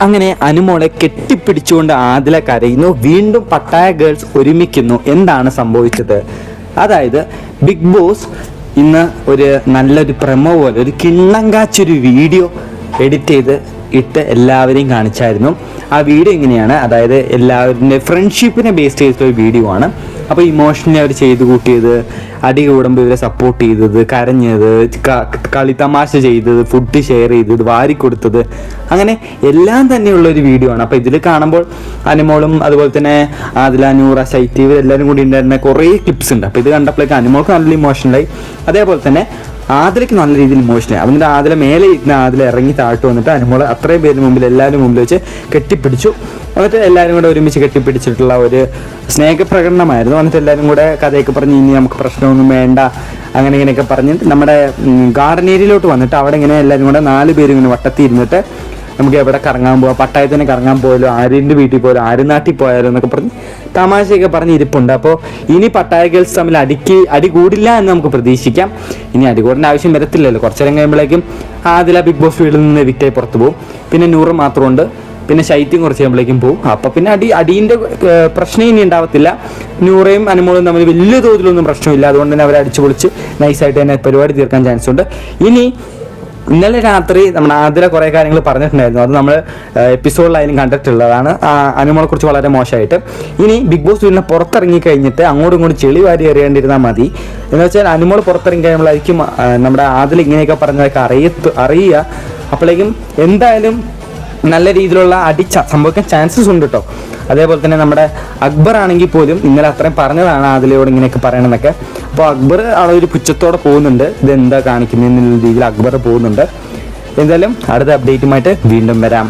അങ്ങനെ അനുമോളെ കെട്ടിപ്പിടിച്ചുകൊണ്ട് ആദില കരയുന്നു. വീണ്ടും പട്ടായ ഗേൾസ് ഒരുമിക്കുന്നു. എന്താണ് സംഭവിച്ചത്? അതായത് ബിഗ് ബോസ് ഇന്ന് ഒരു നല്ലൊരു പ്രമോ പോലെ ഒരു കിണ്ണങ്കാച്ചൊരു വീഡിയോ എഡിറ്റ് ചെയ്ത് ഇട്ട് എല്ലാവരെയും കാണിച്ചായിരുന്നു. ആ വീഡിയോ ഇങ്ങനെയാണ് അതായത് എല്ലാവരുടെ ഫ്രണ്ട്ഷിപ്പിനെ ബേസ് ചെയ്തിട്ടുള്ള ഒരു വീഡിയോ ആണ്. അപ്പോൾ ഇമോഷണലി അവർ ചെയ്ത് കൂട്ടിയത് അടി കൂടുമ്പോൾ ഇവരെ സപ്പോർട്ട് ചെയ്തത് കരഞ്ഞത് കളി തമാശ ചെയ്തത് ഫുഡ് ഷെയർ ചെയ്തത് വാരി കൊടുത്തത് അങ്ങനെ എല്ലാം തന്നെയുള്ള ഒരു വീഡിയോ ആണ്. അപ്പോൾ ഇതിൽ കാണുമ്പോൾ അനുമോളും അതുപോലെ തന്നെ ആദില നൂറ ശൈത്യ ഇവരെല്ലാവരും കൂടി ഉണ്ടായിരുന്ന കുറേ ക്ലിപ്സ് ഉണ്ട്. അപ്പോൾ ഇത് കണ്ടപ്പോഴേക്ക് അനുമോൾക്ക് നല്ല ഇമോഷണലായി അതേപോലെ തന്നെ ആദിലയ്ക്ക് നല്ല രീതിയിൽ ഇമോഷനായി അതിന്റെ ആദില മേലെ ഇരുന്ന ആദില ഇറങ്ങി താഴ്ത്തു വന്നിട്ട് അനുമോൾ അത്രയും പേര് മുമ്പിൽ എല്ലാവരും മുമ്പിൽ വെച്ച് കെട്ടിപ്പിടിച്ചു. എന്നിട്ട് എല്ലാവരും കൂടെ ഒരുമിച്ച് കെട്ടിപ്പിടിച്ചിട്ടുള്ള ഒരു സ്നേഹപ്രകടനമായിരുന്നു. എന്നിട്ട് എല്ലാവരും കൂടെ കഥയൊക്കെ പറഞ്ഞ് ഇനി നമുക്ക് പ്രശ്നമൊന്നും വേണ്ട അങ്ങനെ ഇങ്ങനെയൊക്കെ പറഞ്ഞ് നമ്മുടെ ഗാർഡൻ ഏരിയയിലോട്ട് വന്നിട്ട് അവിടെ ഇങ്ങനെ എല്ലാവരും കൂടെ നാല് പേരും ഇങ്ങനെ വട്ടത്തി ഇരുന്നിട്ട് നമുക്ക് എവിടെ കറങ്ങാൻ പോവാം? പട്ടായത്തിന് കറങ്ങാൻ പോയാലോ? ആര്യന്റെ വീട്ടിൽ പോയാലോ? ആരും നാട്ടിൽ പോയാലോ? എന്നൊക്കെ പറഞ്ഞ് തമാശയൊക്കെ പറഞ്ഞ് ഇരിപ്പുണ്ട്. അപ്പോൾ ഇനി പട്ടായ ഗേൾസ് തമ്മിൽ അടിക്ക് അടി കൂടില്ല എന്ന് നമുക്ക് പ്രതീക്ഷിക്കാം. ഇനി അടി കൂടേണ്ട ആവശ്യം വരത്തില്ലല്ലോ. കുറച്ചു നേരം കഴിയുമ്പോഴേക്കും ആദില ബിഗ് ബോസ് വീട്ടിൽ നിന്ന് വിറ്റായി പുറത്ത് പോകും പിന്നെ നൂറ് മാത്രമുണ്ട്. പിന്നെ ശൈത്യം കുറച്ച് കഴിയുമ്പോഴേക്കും പോകും അപ്പോൾ പിന്നെ അടി അടീന്റെ പ്രശ്നം ഇനി ഉണ്ടാവത്തില്ല. നൂറയും അനുമോളും തമ്മിൽ വലിയ തോതിലൊന്നും പ്രശ്നമില്ല. അതുകൊണ്ട് തന്നെ അവരെ അടിച്ചു പൊളിച്ച് നൈസായിട്ട് തന്നെ പരിപാടി തീർക്കാൻ ചാൻസ് ഉണ്ട്. ഇനി ഇന്നലെ രാത്രി നമ്മുടെ ആതിര കുറേ കാര്യങ്ങൾ പറഞ്ഞിട്ടുണ്ടായിരുന്നു. അത് നമ്മൾ എപ്പിസോഡിലായാലും കണ്ടിട്ടുള്ളതാണ്. അനുമോളെ കുറിച്ച് വളരെ മോശമായിട്ട്. ഇനി ബിഗ് ബോസ് വീടിനെ പുറത്തിറങ്ങി കഴിഞ്ഞിട്ട് അങ്ങോട്ടും ഇങ്ങോട്ടും ചെളി വാരി എറിയേണ്ടിരുന്നാൽ മതി. എന്ന് വെച്ചാൽ അനുമോൾ പുറത്തിറങ്ങി കഴിയുമ്പോഴായിരിക്കും നമ്മുടെ ആതിൽ ഇങ്ങനെയൊക്കെ പറഞ്ഞതൊക്കെ അറിയ അറിയുക. അപ്പോഴേക്കും എന്തായാലും നല്ല രീതിയിലുള്ള അടിച്ച സംഭവിക്കാൻ ചാൻസസ് ഉണ്ട് കേട്ടോ അതേപോലെ തന്നെ നമ്മുടെ അക്ബർ ആണെങ്കിൽ പോലും ഇന്നലെ അത്രയും പറഞ്ഞതാണ് അതിലൂടെ ഇങ്ങനെയൊക്കെ പറയണമെന്നൊക്കെ അപ്പോൾ അക്ബർ അവിടെ ഒരു പുച്ഛത്തോടെ പോകുന്നുണ്ട്. ഇതെന്താ കാണിക്കുന്നത് എന്നുള്ള രീതിയിൽ അക്ബർ പോകുന്നുണ്ട്. എന്തായാലും അടുത്ത അപ്ഡേറ്റുമായിട്ട് വീണ്ടും വരാം.